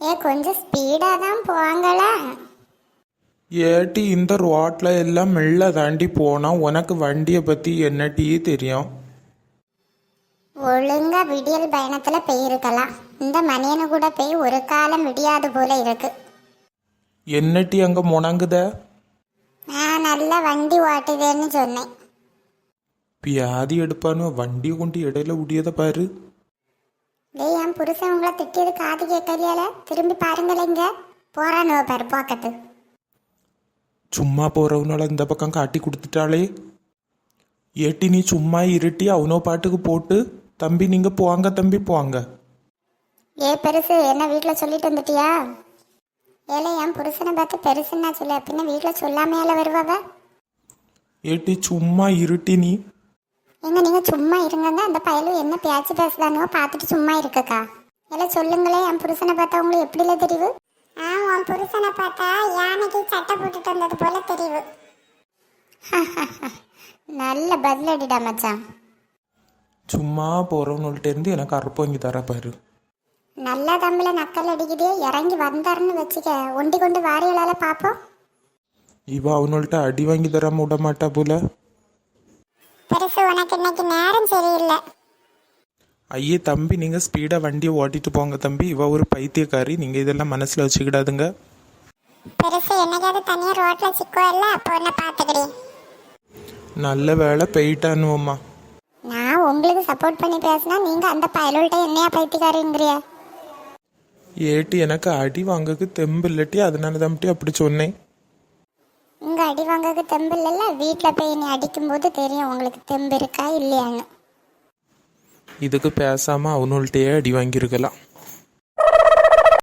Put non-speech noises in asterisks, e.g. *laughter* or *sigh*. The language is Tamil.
ஏ கொஞ்சம் ஸ்பீடாக தான் போவாங்களா? ஏட்டி இந்த ரோட்ல எல்லாம் மெல்ல தாண்டி போனா உனக்கு வண்டியை பத்தி என்ன டீ தெரியும்? ஒழுங்கா விடியல் பயணத்தில் போயிருக்கலாம் இந்த மணியனு கூட போய் ஒரு காலம் விடியாது போல இருக்கு. என்ன டீ அங்க முணங்குத? நான் நல்லா வண்டி ஓட்டுதேன்னு சொன்னேன். பியாதி எடுப்பானு வண்டி கொண்டு இடையில உடியத பாரு. டேய் என் புருஷன் உங்களை திட்டியது காது கேட்கலையால திரும்பி பாருங்களேங்க. போறானோ பாரு போக்கத்து சும்மா போறவனால இந்த பக்கம் காட்டி கொடுத்துட்டாளே. ஏட்டி நீ சும்மா இருட்டி அவனோ பாட்டுக்கு போட்டு தம்பி நீங்க போவாங்க தம்பி போவாங்க ஏ பெருசு என்ன வீட்டில் சொல்லிட்டு வந்துட்டியா? ஏலே என் புருஷனை பார்த்து பெருசுன்னா சொல்ல பின்ன வீட்டில் சொல்லாமையால வருவாவ? ஏட்டி சும்மா இருட்டி நீ. எங்க நீங்க சும்மா இருங்க அந்த பயலும் என்ன பேச்சு பேசுதானோ பார்த்துட்டு சும்மா இருக்கக்கா. எல்லாம் சொல்லுங்களே என் புருஷனை பார்த்தா உங்களுக்கு எப்படில தெரிவு? ஆ உன் புருஷனை பார்த்தா யானைக்கு சட்டை போட்டுட்டு வந்தது போல தெரிவு. *laughs* நல்ல பதிலடிடா மச்சான். சும்மா போறவங்கள்ட்ட இருந்து எனக்கு அறுப்பு வாங்கி தர பாரு. நல்லா தம்பில நக்கல் அடிக்குதே. இறங்கி வந்தாருன்னு வச்சுக்க. ஒண்டி கொண்டு வாரியலால பார்ப்போம் இவ அவனோள்ட்ட அடி வாங்கி தராம விட மாட்டா போல. பெருசு உனக்கு இன்னைக்கு நேரம் சரியில்லை. ஐயே தம்பி நீங்க ஸ்பீடா வண்டியை ஓட்டிட்டு போங்க தம்பி. இவ ஒரு பைத்தியக்காரி. நீங்க இதெல்லாம் மனசுல வச்சுக்கிடாதுங்க. பெருசு என்னைக்காவது தனியா ரோட்ல சிக்கோ இல்ல அப்போ என்ன பாத்துக்கிறேன் நல்ல வேலை போயிட்டானுவம்மா. நான் உங்களுக்கு சப்போர்ட் பண்ணி பேசினா நீங்க அந்த பயலுள்கிட்ட என்னையா பைத்தியக்காரிங்கிறிய ஏட்டி எனக்கு அடி வாங்கக்கு தெம்பு இல்லாட்டி அதனால தான் அப்படி சொன்னேன். அடி வாங்கக்கு தெம்பு இல்லைல்ல வீட்டில் போய் நீ அடிக்கும்போது தெரியும் உங்களுக்கு தெம்பு இருக்கா இல்லையான்னு. இதுக்கு பேசாமல் அவனுள்கிட்டயே அடி வாங்கியிருக்கலாம்.